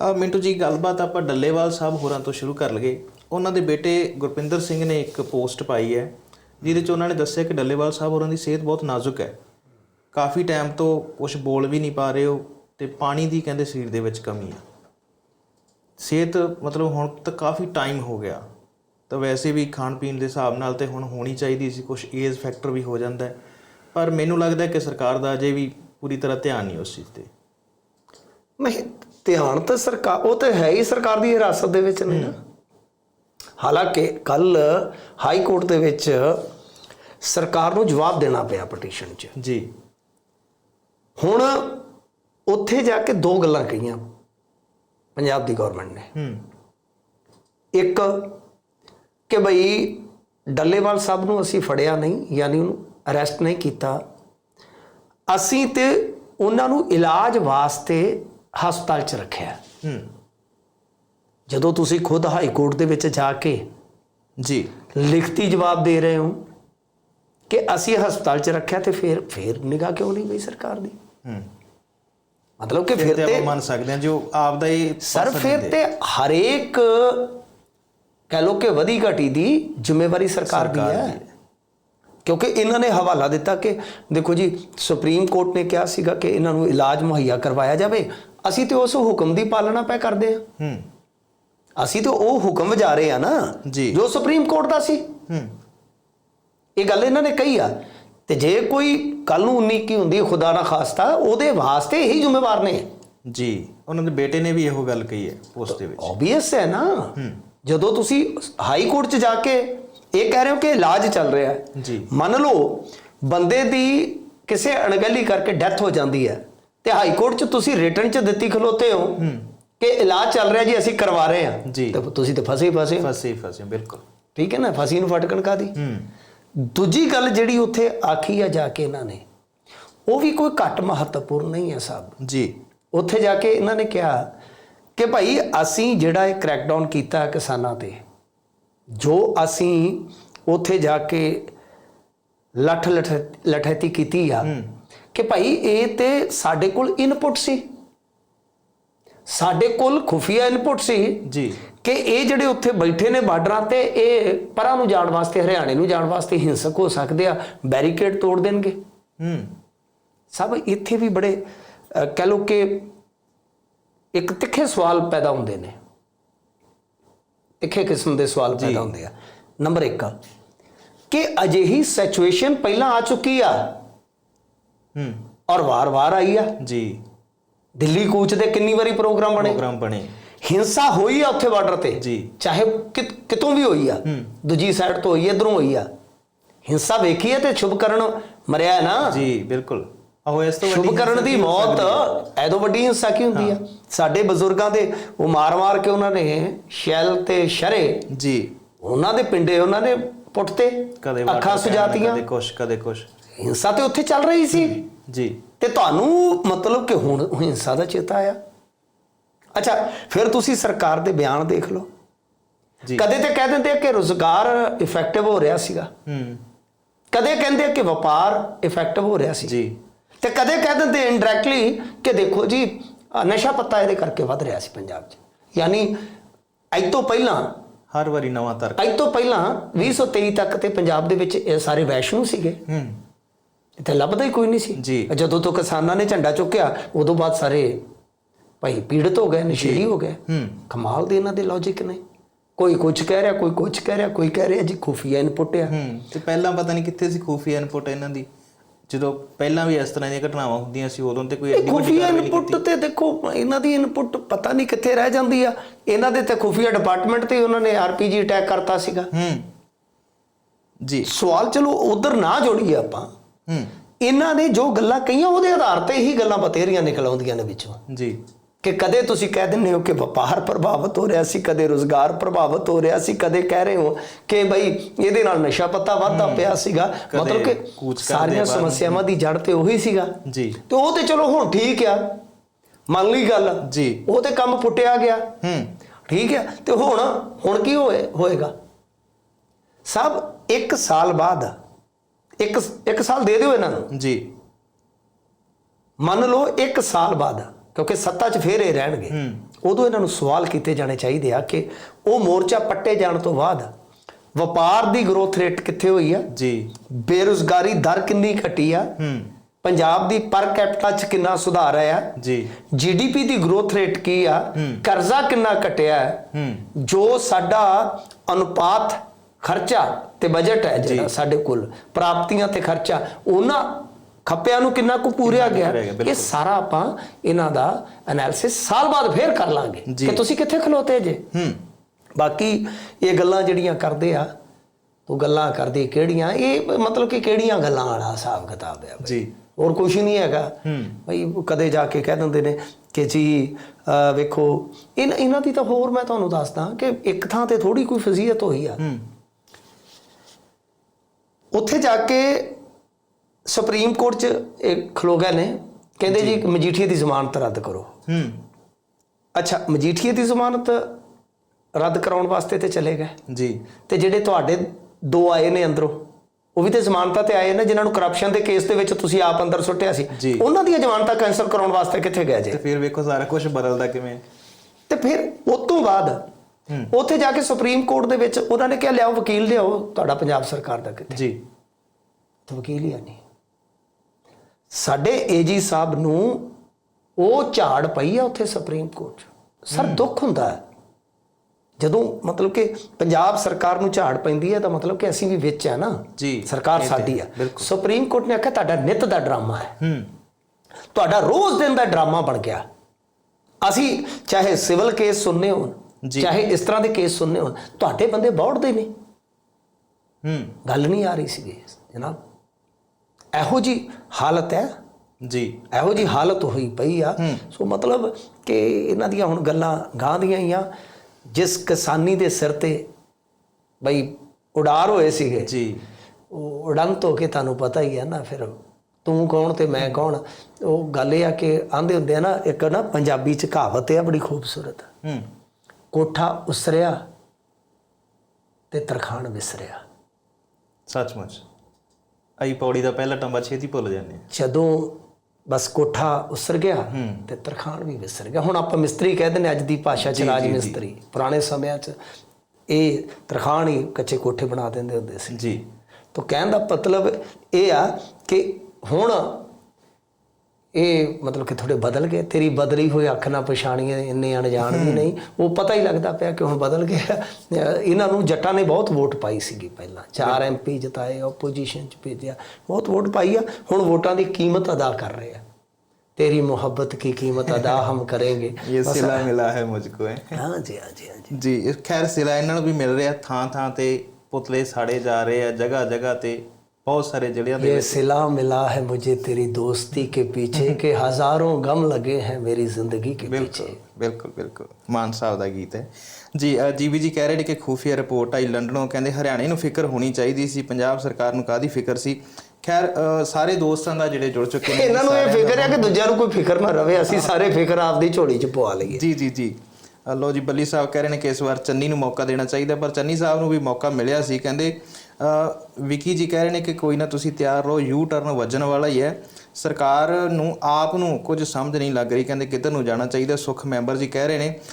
ਆ ਮਿੰਟੂ ਜੀ, ਗੱਲਬਾਤ ਆਪਾਂ ਡੱਲੇਵਾਲ ਸਾਹਿਬ ਹੋਰਾਂ ਤੋਂ ਸ਼ੁਰੂ ਕਰ ਲਈਏ। ਉਹਨਾਂ ਦੇ ਬੇਟੇ ਗੁਰਪਿੰਦਰ ਸਿੰਘ ਨੇ ਇੱਕ ਪੋਸਟ ਪਾਈ ਹੈ, ਜਿਹਦੇ 'ਚ ਉਹਨਾਂ ਨੇ ਦੱਸਿਆ ਕਿ ਡੱਲੇਵਾਲ ਸਾਹਿਬ ਹੋਰਾਂ ਦੀ ਸਿਹਤ ਬਹੁਤ ਨਾਜ਼ੁਕ ਹੈ। ਕਾਫੀ ਟਾਈਮ ਤੋਂ ਕੁਝ ਬੋਲ ਵੀ ਨਹੀਂ ਪਾ ਰਹੇ ਹੋ ਤੇ ਪਾਣੀ ਦੀ ਕਹਿੰਦੇ ਸਰੀਰ ਦੇ ਵਿੱਚ ਕਮੀ ਆ। ਸਿਹਤ ਮਤਲਬ ਹੁਣ ਤਾਂ ਕਾਫੀ ਟਾਈਮ ਹੋ ਗਿਆ। ਤਾਂ ਵੈਸੇ ਵੀ ਖਾਣ ਪੀਣ ਦੇ ਹਿਸਾਬ ਨਾਲ ਤੇ ਹੁਣ ਹੋਣੀ ਚਾਹੀਦੀ ਸੀ ਕੁਝ ਏਜ ਫੈਕਟਰ ਵੀ ਹੋ ਜਾਂਦਾ ਹੈ। ਪਰ ਮੈਨੂੰ ਲੱਗਦਾ ਕਿ ਸਰਕਾਰ ਦਾ ਅਜੇ ਵੀ ਪੂਰੀ ਤਰ੍ਹਾਂ ਧਿਆਨ ਨਹੀਂ ਉਸ ਚੀਜ਼ ਤੇ। ਨਹੀਂ ਧਿਆਨ ਤਾਂ ਸਰਕਾਰ ਉਹ ਤਾਂ ਹੈ ਹੀ ਸਰਕਾਰ ਦੀ ਹਿਰਾਸਤ ਦੇ ਵਿੱਚ ਨੇ ਨਾ। ਹਾਲਾਂਕਿ ਕੱਲ ਹਾਈ ਕੋਰਟ ਦੇ ਵਿੱਚ ਸਰਕਾਰ ਨੂੰ ਜਵਾਬ ਦੇਣਾ ਪਿਆ ਪਟੀਸ਼ਨ 'ਚ। ਜੀ। ਹੁਣ ਉੱਥੇ ਜਾ ਕੇ ਦੋ ਗੱਲਾਂ ਕਹੀਆਂ ਪੰਜਾਬ ਦੀ ਗਵਰਨਮੈਂਟ ਨੇ। ਹੂੰ। ਇੱਕ ਕਿ ਭਈ ਡੱਲੇਵਾਲ ਸਾਹਿਬ ਨੂੰ ਅਸੀਂ ਫੜਿਆ ਨਹੀਂ ਯਾਨੀ ਉਹਨੂੰ ਅਰੈਸਟ ਨਹੀਂ ਕੀਤਾ। ਅਸੀਂ ਤੇ ਉਹਨਾਂ ਨੂੰ ਇਲਾਜ ਵਾਸਤੇ ਹਸਪਤਾਲ 'ਚ ਰੱਖਿਆ। ਹੂੰ ਜਦੋਂ ਤੁਸੀਂ ਖੁਦ ਹਾਈ ਕੋਰਟ ਦੇ ਵਿੱਚ ਜਾ ਕੇ ਜੀ। ਲਿਖਤੀ ਜਵਾਬ ਦੇ ਰਹੇ ਹੋ ਕਿ ਅਸੀਂ ਹਸਪਤਾਲ 'ਚ ਰੱਖਿਆ ਤੇ ਫਿਰ ਫਿਰ ਨਿਗਾਹ ਕਿਉਂ ਨਹੀਂ ਗਈ ਸਰਕਾਰ ਦੀ? ਹੂੰ। ਮਤਲਬ ਕਿ ਫਿਰ ਤੇ ਮੰਨ ਸਕਦੇ ਹਾਂ ਜੋ ਆਪ ਦਾ ਇਹ ਸਰ ਫਿਰ ਤੇ ਹਰੇਕ ਕਹਿ ਲੋ ਕਿ ਵਧੀ ਘਟੀ ਦੀ ਜ਼ਿੰਮੇਵਾਰੀ ਸਰਕਾਰ ਹੈ। ਦੀ। ਹੈ। ਕਿਉਂਕਿ ਇਹਨਾਂ ਨੇ ਹਵਾਲਾ ਦਿੱਤਾ ਕਿ ਦੇਖੋ ਜੀ ਸੁਪਰੀਮ ਕੋਰਟ ਨੇ ਕਿਹਾ ਸੀਗਾ ਕਿ ਇਹਨਾਂ ਨੂੰ ਇਲਾਜ ਮੁਹੱਈਆ ਕਰਵਾਇਆ ਜਾਵੇ। ਅਸੀਂ ਤੇ ਉਸ ਹੁਕਮ ਦੀ ਪਾਲਣਾ ਪੈ ਕਰਦੇ ਹਾਂ ਹੂੰ। ਅਸੀਂ ਤੇ ਉਹ ਹੁਕਮ ਵਜਾ ਰਹੇ ਆ ਨਾ ਜੀ। ਜੋ ਸੁਪਰੀਮ ਕੋਰਟ ਦਾ ਸੀ। ਹੂੰ। ਇਹ ਗੱਲ ਇਹਨਾਂ ਨੇ ਕਹੀ ਆ। ਤੇ ਜੇ ਕੋਈ ਕੱਲ ਨੂੰ 19 ਕੀ ਹੁੰਦੀ ਖੁਦਾ ਨਾ ਖਾਸਤਾ ਉਹਦੇ ਵਾਸਤੇ ਇਹੀ ਜ਼ਿੰਮੇਵਾਰ ਨੇ। ਜੀ। ਉਹਨਾਂ ਦੇ ਬੇਟੇ ਨੇ ਵੀ ਇਹੋ ਗੱਲ ਕਹੀ ਹੈ ਪੋਸਟ ਦੇ ਵਿੱਚ। ਆਬਵੀਅਸ ਹੈ ਨਾ। ਜਦੋਂ ਤੁਸੀਂ ਹਾਈ ਕੋਰਟ 'ਚ ਜਾ ਕੇ ਇਹ ਕਹਿ ਰਹੇ ਹੋ ਕਿ ਇਲਾਜ ਚੱਲ ਰਿਹਾ ਹੈ। ਜੀ। ਮੰਨ ਲਓ ਬੰਦੇ ਦੀ ਕਿਸੇ ਅਣਗਹਿਲੀ ਕਰਕੇ ਡੈਥ ਹੋ ਜਾਂਦੀ ਹੈ। ਤੇ ਹਾਈ ਕੋਰਟ 'ਚ ਤੁਸੀਂ ਰਿਟਰਨ 'ਚ ਦਿੱਤੀ ਖਲੋਤੇ ਹੋ ਕਿ ਇਲਾਜ ਚੱਲ ਰਿਹਾ ਜੀ ਅਸੀਂ ਕਰਵਾ ਰਹੇ ਹਾਂ। ਜੀ। ਤੇ ਤੁਸੀਂ ਤੇ ਫਸੇ ਹੀ ਫਸੇ ਹੋ। ਫਸੇ ਫਸੇ ਬਿਲਕੁਲ। ਠੀਕ ਹੈ ਨਾ? ਫਸੀ ਨੂੰ ਫਟਕਣ ਕਾਦੀ ਦੂਜੀ ਗੱਲ ਜਿਹੜੀ ਉੱਥੇ ਆਖੀ ਆ ਜਾ ਕੇ ਇਹਨਾਂ ਨੇ ਉਹ ਵੀ ਕੋਈ ਘੱਟ ਮਹੱਤਵਪੂਰਨ ਨਹੀਂ ਹੈ ਸਾਹਿਬ ਜੀ। ਉੱਥੇ ਜਾ ਕੇ ਇਹਨਾਂ ਨੇ ਕਿਹਾ ਕਿ ਭਾਈ ਅਸੀਂ ਜਿਹੜਾ ਇਹ ਕ੍ਰੈਕਡਾਊਨ ਕੀਤਾ ਕਿਸਾਨਾਂ ਤੇ ਜੋ ਅਸੀਂ ਉੱਥੇ ਜਾ ਕੇ ਲੱਠ ਲੱਠ ਲਠੈਤੀ ਕੀਤੀ ਆ ਕਿ ਭਾਈ ਇਹ ਤੇ ਸਾਡੇ ਕੋਲ ਇਨਪੁਟ ਸੀ। ਸਾਡੇ ਕੋਲ ਖੁਫੀਆ ਇਨਪੁਟ ਸੀ ਜੀ। ਕਿ ਇਹ ਜਿਹੜੇ ਉੱਥੇ ਬੈਠੇ ਨੇ ਬਾਰਡਰਾਂ ਤੇ ਇਹ ਪਰਾਂ ਨੂੰ ਜਾਣ ਵਾਸਤੇ ਹਰਿਆਣੇ ਨੂੰ ਜਾਣ ਵਾਸਤੇ ਹਿੰਸਕ ਹੋ ਸਕਦੇ ਆ ਬੈਰੀਕੇਡ ਤੋੜ ਦੇਣਗੇ। ਹੂੰ। ਸਭ ਇੱਥੇ ਵੀ ਬੜੇ ਕਹਿ ਲੋ ਕਿ ਇੱਕ ਤਿੱਖੇ ਸਵਾਲ ਪੈਦਾ ਹੁੰਦੇ ਨੇ। ਤਿੱਖੇ ਕਿਸਮ ਦੇ ਸਵਾਲ ਪੈਦਾ ਹੁੰਦੇ ਆ। ਨੰਬਰ 1 ਕਿ ਅਜਿਹੀ ਸਿਚੁਏਸ਼ਨ ਪਹਿਲਾਂ ਆ ਚੁੱਕੀ ਆ? ਹੂੰ। ਔਰ ਵਾਰ-ਵਾਰ ਆਈ ਆ। ਜੀ। ਦਿੱਲੀ ਕੂਚ ਦੇ ਕਿੰਨੀ ਵਾਰੀ ਪ੍ਰੋਗਰਾਮ ਬਣੇ? ਪ੍ਰੋਗਰਾਮ ਬਣੇ। ਹਿੰਸਾ ਹੋਈ ਆ ਉੱਥੇ ਬਾਰਡਰ ਤੇ? ਜੀ। ਚਾਹੇ ਕਿਤੋਂ ਵੀ ਹੋਈ ਆ। ਦੂਜੀ ਸਾਈਡ ਤੋਂ ਹੋਈ ਇਧਰੋਂ ਹੋਈ ਆ। ਹਿੰਸਾ ਵੇਖੀ ਹੈ ਤੇ ਸ਼ੁਭਕਰਨ ਮਰਿਆ ਹੈ ਨਾ? ਜੀ ਬਿਲਕੁਲ। ਆਹੋ ਇਸ ਤੋਂ ਵੱਡੀ ਸ਼ੁਭਕਰਨ ਦੀ ਮੌਤ? ਐਦੋਂ ਵੱਡੀ ਹਿੰਸਾ ਕੀ ਹੁੰਦੀ ਆ? ਸਾਡੇ ਬਜ਼ੁਰਗਾਂ ਦੇ ਉਹ ਮਾਰ-ਮਾਰ ਕੇ ਉਹਨਾਂ ਨੇ ਸ਼ੈਲ ਤੇ ਸ਼ਰੇ ਜੀ। ਉਹਨਾਂ ਦੇ ਪਿੰਡੇ ਉਹਨਾਂ ਨੇ ਪੁੱਟਤੇ ਅੱਖਾਂ ਸੁਜਾਤੀਆਂ। ਕਦੇ ਕੁਛ ਕਦੇ ਕੁਛ। ਹਿੰਸਾ ਤੇ ਉੱਥੇ ਚੱਲ ਰਹੀ ਸੀ। ਜੀ। ਤੇ ਤੁਹਾਨੂੰ ਮਤਲਬ ਕਿ ਹੁਣ ਹਿੰਸਾ ਦਾ ਚੇਤਾ ਆਇਆ? ਅੱਛਾ ਫਿਰ ਤੁਸੀਂ ਸਰਕਾਰ ਦੇ ਬਿਆਨ ਦੇਖ ਲਓ। ਜੀ। ਕਦੇ ਤੇ ਕਹਿ ਦਿੰਦੇ ਕਿ ਰੋਜ਼ਗਾਰ ਇਫੈਕਟਿਵ ਹੋ ਰਿਹਾ ਸੀਗਾ। ਹੂੰ। ਕਦੇ ਕਹਿੰਦੇ ਕਿ ਵਪਾਰ ਇਫੈਕਟਿਵ ਹੋ ਰਿਹਾ ਸੀ। ਜੀ। ਤੇ ਕਦੇ ਕਹਿ ਦਿੰਦੇ ਇਨਡਾਇਰੈਕਟਲੀ ਕਿ ਦੇਖੋ ਜੀ ਨਸ਼ਾ ਪੱਤਾ ਇਹਦੇ ਕਰਕੇ ਵੱਧ ਰਿਹਾ ਸੀ ਪੰਜਾਬ 'ਚ। ਯਾਨੀ ਅੱਜ ਤੋਂ ਪਹਿਲਾਂ ਹਰ ਵਾਰੀ ਨਵਾਂ ਤਰਕ। ਅੱਜ ਤੋਂ ਪਹਿਲਾਂ 2023 ਤੱਕ ਤੇ ਪੰਜਾਬ ਦੇ ਵਿੱਚ ਇਹ ਸਾਰੇ ਵੈਸ਼ਨੂ ਸੀਗੇ। ਹੂੰ। ਇੱਥੇ ਲੱਭਦਾ ਹੀ ਕੋਈ ਨਹੀਂ ਸੀ। ਜੀ। ਜਦੋਂ ਤੋਂ ਕਿਸਾਨਾਂ ਨੇ ਝੰਡਾ ਚੁੱਕਿਆ ਉਦੋਂ ਬਾਅਦ ਸਾਰੇ ਭਾਈ ਪੀੜਤ ਹੋ ਗਏ ਨਸ਼ੇੜੀ ਹੋ ਗਏ। ਹੂੰ। ਕਮਾਲ ਦੇ ਇਹਨਾਂ ਦੇ ਲੌਜੀਕ ਨੇ। ਕੋਈ ਕੁਝ ਕਹਿ ਰਿਹਾ ਕੋਈ ਕੁਝ ਕਹਿ ਰਿਹਾ ਕੋਈ ਕਹਿ ਰਿਹਾ ਜੀ ਖੁਫੀਆ ਇਨਪੁਟ ਆ। ਹੂੰ ਤੇ ਪਹਿਲਾਂ ਪਤਾ ਨਹੀਂ ਕਿੱਥੇ ਸੀ ਖੂਫੀਆ ਇਨਪੁਟ ਇਹਨਾਂ ਦੀ। ਜਦੋਂ ਪਹਿਲਾਂ ਵੀ ਇਸ ਤਰ੍ਹਾਂ ਦੀਆਂ ਘਟਨਾਵਾਂ ਹੁੰਦੀਆਂ ਸੀ ਉਦੋਂ ਤੇ ਕੋਈ ਐਡੀ ਵੱਡੀ ਖੁਫੀਆ ਕਾਰਵਾਈ ਨਹੀਂ ਇਨਪੁਟ ਤੇ ਦੇਖੋ ਇਹਨਾਂ ਦੀ ਇਨਪੁਟ ਪਤਾ ਨਹੀਂ ਕਿੱਥੇ ਰਹਿ ਜਾਂਦੀ ਆ। ਇਹਨਾਂ ਦੇ ਤੇ ਖੁਫੀਆ ਡਿਪਾਰਟਮੈਂਟ ਤੇ ਉਹਨਾਂ ਨੇ ਆਰਪੀਜੀ ਅਟੈਕ ਕਰਤਾ ਸੀਗਾ। ਹੂੰ। ਜੀ। ਸਵਾਲ ਚਲੋ ਉਧਰ ਨਾ ਜੋੜੀਏ ਆਪਾਂ। ਹੂੰ ਇਹਨਾਂ ਨੇ ਜੋ ਗੱਲਾਂ ਕਹੀਆਂ ਉਹਦੇ ਆਧਾਰ ਤੇ ਹੀ ਗੱਲਾਂ ਬਤੇਰੀਆਂ ਨਿਕਲ ਆਉਂਦੀਆਂ ਨੇ ਵਿੱਚੋਂ। ਜੀ। ਕਿ ਕਦੇ ਤੁਸੀਂ ਕਹਿ ਦਿੰਦੇ ਹੋ ਕਿ ਵਪਾਰ ਪ੍ਰਭਾਵਿਤ ਹੋ ਰਿਹਾ ਸੀ ਕਦੇ ਰੋਜ਼ਗਾਰ ਪ੍ਰਭਾਵਿਤ ਹੋ ਰਿਹਾ ਸੀ ਕਦੇ ਕਹਿ ਰਹੇ ਹੋ ਕਿ ਬਈ ਇਹਦੇ ਨਾਲ ਨਸ਼ਾ ਪੱਤਾ ਵੱਧਦਾ ਪਿਆ ਸੀਗਾ। ਮਤਲਬ ਕਿ ਸਾਰੀਆਂ। ਸਮੱਸਿਆਵਾਂ ਦੀ ਜੜ ਤੇ ਉਹੀ ਸੀਗਾ। ਜੀ। ਤੇ ਉਹ ਤੇ ਚਲੋ ਹੁਣ ਠੀਕ ਆ। ਮੰਨ ਲਈ ਗੱਲ। ਜੀ। ਉਹ ਤੇ ਕੰਮ ਪੁੱਟਿਆ ਗਿਆ। ਹੂੰ। ਠੀਕ ਹੈ ਤੇ ਹੁਣ ਹੁਣ ਕੀ ਹੋਏ ਹੋਏਗਾ? ਸਭ 1 ਸਾਲ ਬਾਅਦ ਇੱਕ ਇੱਕ ਸਾਲ ਦੇ ਦਿਓ ਇਹਨਾਂ ਨੂੰ। ਜੀ। ਮੰਨ ਲਓ 1 ਸਾਲ ਬਾਅਦ ਕਿਉਂਕਿ ਸੱਤਾ 'ਚ ਫੇਰ ਇਹ ਰਹਿਣਗੇ। ਉਦੋਂ ਇਹਨਾਂ ਨੂੰ ਸਵਾਲ ਕੀਤੇ ਜਾਣੇ ਚਾਹੀਦੇ ਆ ਕਿ ਉਹ ਮੋਰਚਾ ਪੱਟੇ ਜਾਣ ਤੋਂ ਬਾਅਦ ਵਪਾਰ ਦੀ ਗਰੋਥ ਰੇਟ ਕਿੱਥੇ ਹੋਈ ਆ? ਜੀ। ਬੇਰੁਜ਼ਗਾਰੀ ਦਰ ਕਿੰਨੀ ਘਟੀ ਆ? ਹੂੰ। ਪੰਜਾਬ ਦੀ ਪਰ ਕੈਪੀਟਾ ਚ ਕਿੰਨਾ ਸੁਧਾਰ ਆਇਆ? ਜੀ। ਜੀਡੀਪੀ ਦੀ ਗਰੋਥ ਰੇਟ ਕੀ ਆ? ਕਰਜ਼ਾ ਕਿੰਨਾ ਘਟਿਆ? ਹੂੰ। ਜੋ ਸਾਡਾ ਅਨੁਪਾਤ ਖਰਚਾ ਤੇ ਬਜਟ ਹੈ ਜਿਹੜਾ ਸਾਡੇ ਕੋਲ ਪ੍ਰਾਪਤੀਆਂ ਤੇ ਖਰਚਾ ਉਹਨਾਂ ਖੱਪਿਆਂ ਨੂੰ ਕਿੰਨਾ ਕੁ ਪੂਰਿਆ ਗਿਆ ਇਹ। ਸਾਰਾ ਆਪਾਂ ਇਹਨਾਂ ਦਾ ਐਨਾਲਿਸਿਸ ਸਾਲ ਬਾਅਦ ਫੇਰ ਕਰ ਲਾਂਗੇ। ਕਿ ਤੁਸੀਂ ਕਿੱਥੇ ਖਲੋਤੇ ਜੇ? ਹੂੰ। ਬਾਕੀ ਇਹ ਗੱਲਾਂ ਜਿਹੜੀਆਂ ਕਰਦੇ ਆ ਉਹ ਗੱਲਾਂ ਕਰਦੇ ਕਿਹੜੀਆਂ? ਇਹ ਮਤਲਬ ਕਿ ਕਿਹੜੀਆਂ ਗੱਲਾਂ ਵਾਲਾ ਹਿਸਾਬ ਕਿਤਾਬ ਆ। ਜੀ। ਹੋਰ ਕੁਝ ਨਹੀਂ ਹੈਗਾ। ਭਈ ਕਦੇ ਜਾ ਕੇ ਕਹਿ ਦਿੰਦੇ ਨੇ ਕਿ ਜੀ ਵੇਖੋ ਇਹਨਾਂ ਦੀ ਤਾਂ ਹੋਰ ਮੈਂ ਤੁਹਾਨੂੰ ਦੱਸਦਾ ਕਿ ਇੱਕ ਥਾਂ ਤੇ ਥੋੜੀ ਕੋਈ ਫਜ਼ੀਅਤ ਹੋਈ ਆ। ਹੂੰ। ਉੱਥੇ ਜਾ ਕੇ ਸੁਪਰੀਮ ਕੋਰਟ 'ਚ ਇਹ ਖਲੋ ਗਏ ਨੇ। ਕਹਿੰਦੇ ਜੀ ਮਜੀਠੀਏ ਦੀ ਜ਼ਮਾਨਤ ਰੱਦ ਕਰੋ। ਹੂੰ। ਅੱਛਾ ਮਜੀਠੀਏ ਦੀ ਜ਼ਮਾਨਤ ਰੱਦ ਕਰਾਉਣ ਵਾਸਤੇ ਤੇ ਚਲੇ ਗਏ। ਜੀ। ਤੇ ਜਿਹੜੇ ਤੁਹਾਡੇ ਦੋ ਆਏ ਨੇ ਅੰਦਰੋਂ ਉਹ ਵੀ ਤੇ ਜ਼ਮਾਨਤਾਂ ਤੇ ਆਏ ਨੇ ਜਿਨ੍ਹਾਂ ਨੂੰ ਕਰਪਸ਼ਨ ਦੇ ਕੇਸ ਦੇ ਵਿੱਚ ਤੁਸੀਂ ਆਪ ਅੰਦਰ ਸੁੱਟਿਆ ਸੀ। ਉਹਨਾਂ ਦੀਆਂ ਜ਼ਮਾਨਤਾਂ ਕੈਂਸਲ ਕਰਾਉਣ ਵਾਸਤੇ ਕਿੱਥੇ ਗਏ ਜੇ? ਤੇ ਫਿਰ ਵੇਖੋ ਸਾਰਾ ਕੁਝ ਬਦਲਦਾ ਕਿਵੇਂ? ਤੇ ਫਿਰ ਉਸ ਤੋਂ ਬਾਅਦ। ਉੱਥੇ ਜਾ ਕੇ ਸੁਪਰੀਮ ਕੋਰਟ ਦੇ ਵਿੱਚ ਉਹਨਾਂ ਨੇ ਕਿਹਾ ਲਿਆਓ ਵਕੀਲ ਲਿਆਓ ਤੁਹਾਡਾ ਪੰਜਾਬ ਸਰਕਾਰ ਦਾ ਕਿੱਥੇ? ਜੀ। ਤੇ ਵਕੀਲ ਹੀ ਨਹੀਂ। ਸਾਡੇ ਏਜੀ ਸਾਹਿਬ ਨੂੰ ਉਹ ਝਾੜ ਪਈ ਆ ਉੱਥੇ ਸੁਪਰੀਮ ਕੋਰਟ 'ਚ। ਸਰ ਦੁੱਖ ਹੁੰਦਾ ਹੈ। ਜਦੋਂ ਮਤਲਬ ਕਿ ਪੰਜਾਬ ਸਰਕਾਰ ਨੂੰ ਝਾੜ ਪੈਂਦੀ ਹੈ ਤਾਂ ਮਤਲਬ ਕਿ ਅਸੀਂ ਵੀ ਵਿੱਚ ਆ ਨਾ। ਜੀ, ਸਰਕਾਰ ਸਾਡੀ ਆ। ਸੁਪਰੀਮ ਕੋਰਟ ਨੇ ਆਖਿਆ ਤੁਹਾਡਾ ਨਿਤ ਦਾ ਡਰਾਮਾ ਹੈ। ਹੂੰ। ਤੁਹਾਡਾ ਰੋਜ਼ ਦਿਨ ਦਾ ਡਰਾਮਾ ਬਣ ਗਿਆ। ਅਸੀਂ ਚਾਹੇ ਸਿਵਲ ਕੇਸ ਸੁਣਨੇ ਹੋਣ। ਚਾਹੇ ਇਸ ਤਰ੍ਹਾਂ ਦੇ ਕੇਸ ਸੁਣਨੇ ਹੋਣ ਤੁਹਾਡੇ ਬੰਦੇ ਬੌੜਦੇ ਨੇ ਹੂੰ। ਗੱਲ ਨਹੀਂ ਆ ਰਹੀ ਸੀਗੀ ਜਨਾਬ। ਇਹੋ ਜੀ ਹਾਲਤ ਹੈ। ਜੀ। ਇਹੋ ਜੀ ਹਾਲਤ ਹੋਈ ਪਈ ਆ। ਸੋ ਮਤਲਬ ਕਿ ਇਹਨਾਂ ਦੀਆਂ ਹੁਣ ਗੱਲਾਂ ਗਾਂ ਦੀਆਂ ਹੀ ਆ। ਜਿਸ ਕਿਸਾਨੀ ਦੇ ਸਿਰ ਤੇ ਬਈ ਉਡਾਰ ਹੋਏ ਸੀਗੇ। ਜੀ। ਉਹ ਉਡੰਤ ਹੋ ਕੇ ਤੁਹਾਨੂੰ ਪਤਾ ਹੀ ਆ ਨਾ ਫਿਰ ਤੂੰ ਕੌਣ ਤੇ ਮੈਂ ਕੌਣ? ਉਹ ਗੱਲ ਇਹ ਆ ਕਿ ਆਂਦੇ ਹੁੰਦੇ ਆ ਨਾ ਇੱਕ ਨਾ ਪੰਜਾਬੀ ਚ ਕਹਾਵਤ ਹੈ ਬੜੀ ਖੂਬਸੂਰਤ। ਹੂੰ। ਕੋਠਾ ਉਸਰਿਆ ਤੇ ਤਰਖਾਣ ਵਿਸਰਿਆ। ਸੱਚਮੁੱਚ। ਆਈ ਪੌੜੀ ਦਾ ਪਹਿਲਾ ਟੰਬਾ ਛੇਤੀ ਭੁੱਲ ਜਾਂਦੇ ਆ। ਜਦੋਂ ਬਸ ਕੋਠਾ ਉਸਰ ਗਿਆ ਤੇ ਤਰਖਾਣ ਵੀ ਵਿਸਰ ਗਿਆ। ਹੁਣ ਆਪਾਂ ਮਿਸਤਰੀ ਕਹਿੰਦੇ ਨੇ ਅੱਜ ਦੀ ਭਾਸ਼ਾ ਚ ਰਾਜ ਮਿਸਤਰੀ। ਪੁਰਾਣੇ ਸਮਿਆਂ ਚ ਇਹ ਤਰਖਾਣ ਹੀ ਕੱਚੇ ਕੋਠੇ ਬਣਾ ਦਿੰਦੇ ਹੁੰਦੇ ਸੀ। ਜੀ। ਤਾਂ ਕਹਿਣ ਦਾ ਮਤਲਬ ਇਹ ਆ ਕਿ ਹੁਣ ਇਹ ਮਤਲਬ ਕਿ ਥੋੜੇ ਬਦਲ ਗਏ। ਤੇਰੀ ਬਦਲੀ ਹੋਈ ਅੱਖ ਨਾ ਪਛਾਣੀਏ ਇੰਨੇ ਅਣਜਾਣ ਵੀ ਨਹੀਂ। ਉਹ ਪਤਾ ਹੀ ਲੱਗਦਾ ਪਿਆ ਕਿ ਹੁਣ ਬਦਲ ਗਏ ਆ। ਅਹ ਇਹਨਾਂ ਨੂੰ ਜੱਟਾਂ ਨੇ ਬਹੁਤ ਵੋਟ ਪਾਈ ਸੀਗੀ ਪਹਿਲਾਂ। ਚਾਰ ਐਮਪੀ ਜਿਤਾਏ ਆਪੋਜੀਸ਼ਨ ਚ ਭੇਜਿਆ। ਬਹੁਤ ਵੋਟ ਪਾਈ ਆ। ਹੁਣ ਵੋਟਾਂ ਦੀ ਕੀਮਤ ਅਦਾ ਕਰ ਰਹੇ ਆ। ਤੇਰੀ ਮੁਹੱਬਤ ਕੀ ਕੀਮਤ ਅਦਾ ਹਮ ਕरेंगे ਇਹ ਸਿਲਾ ਮਿਲਾ ਹੈ ਮੁਝਕੋ ਹੈ। ਹਾਂ ਜੀ ਹਾਂ ਜੀ ਹਾਂ ਜੀ। ਜੀ ਖੈਰ ਸਿਲਾ ਇਹਨਾਂ ਨੂੰ ਵੀ ਮਿਲ ਰਿਹਾ। ਥਾਂ ਥਾਂ ਤੇ ਪੁਤਲੇ ਸਾੜੇ ਜਾ ਰਹੇ ਆ ਜਗ੍ਹਾ ਜਗ੍ਹਾ ਤੇ ਬਹੁਤ ਸਾਰੇ ਜਿਹੜਿਆਂ ਦੇ ਇਹ ਸਿਲਾ ਮਿਲਾ ਹੈ ਮੁਝੇ ਤੇਰੀ ਦੋਸਤੀ ਕੇ ਪਿੱਛੇ ਕਿ ਹਜ਼ਾਰੋਂ ਗਮ ਲਗੇ ਹੈ ਮੇਰੀ ਜ਼ਿੰਦਗੀ ਕੇ ਪਿੱਛੇ ਬਿਲਕੁਲ ਬਿਲਕੁਲ ਮਾਨ ਸਾਹਿਬ ਦਾ ਗੀਤ ਹੈ ਜੀ ਜੀਵੀ ਜੀ ਕਹਿ ਰਹੇ ਨੇ ਕਿ ਖੂਫੀਆ ਰਿਪੋਰਟ ਆਈ ਲੰਡਨੋਂ ਕਹਿੰਦੇ ਹਰਿਆਣੇ ਨੂੰ ਫਿਕਰ ਹੋਣੀ ਚਾਹੀਦੀ ਸੀ ਪੰਜਾਬ ਸਰਕਾਰ ਨੂੰ ਕਾਦੀ ਫਿਕਰ ਸੀ ਖੈਰ ਸਾਰੇ ਦੋਸਤਾਂ ਦਾ ਜਿਹੜੇ ਜੁੜ ਚੁੱਕੇ ਨੇ ਇਹਨਾਂ ਨੂੰ ਇਹ ਫਿਕਰ ਹੈ ਕਿ ਦੂਜਿਆਂ ਨੂੰ ਕੋਈ ਫਿਕਰ ਨਾ ਰਵੇ ਅਸੀਂ ਸਾਰੇ ਫਿਕਰ ਆਪਦੀ ਝੋਲੀ 'ਚ ਪਵਾ ਲਈਏ ਜੀ ਜੀ ਜੀ ਲੋ ਜੀ ਬੱਲੀ ਸਾਹਿਬ ਕਹਿ ਰਹੇ ਨੇ ਕਿ ਇਸ ਵਾਰ ਚੰਨੀ ਨੂੰ ਮੌਕਾ ਦੇਣਾ ਚਾਹੀਦਾ ਪਰ ਚੰਨੀ ਸਾਹਿਬ ਨੂੰ ਵੀ ਮੌਕਾ ਮਿਲਿਆ ਸੀ ਕਹਿੰਦੇ ਵਿਕੀ ਜੀ ਕਹਿ ਰਹੇ ਨੇ ਕਿ ਕੋਈ ਨਾ ਤੁਸੀਂ ਤਿਆਰ ਰਹੋ, ਯੂ ਟਰਨ ਵੱਜਣ ਵਾਲਾ ਹੀ ਹੈ। ਸਰਕਾਰ ਨੂੰ, ਆਪ ਨੂੰ ਕੁਝ ਸਮਝ ਨਹੀਂ ਲੱਗ ਰਹੀ, ਕਹਿੰਦੇ ਕਿੱਧਰ ਨੂੰ ਜਾਣਾ ਚਾਹੀਦਾ, ਸੁਖ ਮੈਂਬਰ ਜੀ ਕਹਿ ਰਹੇ ਨੇ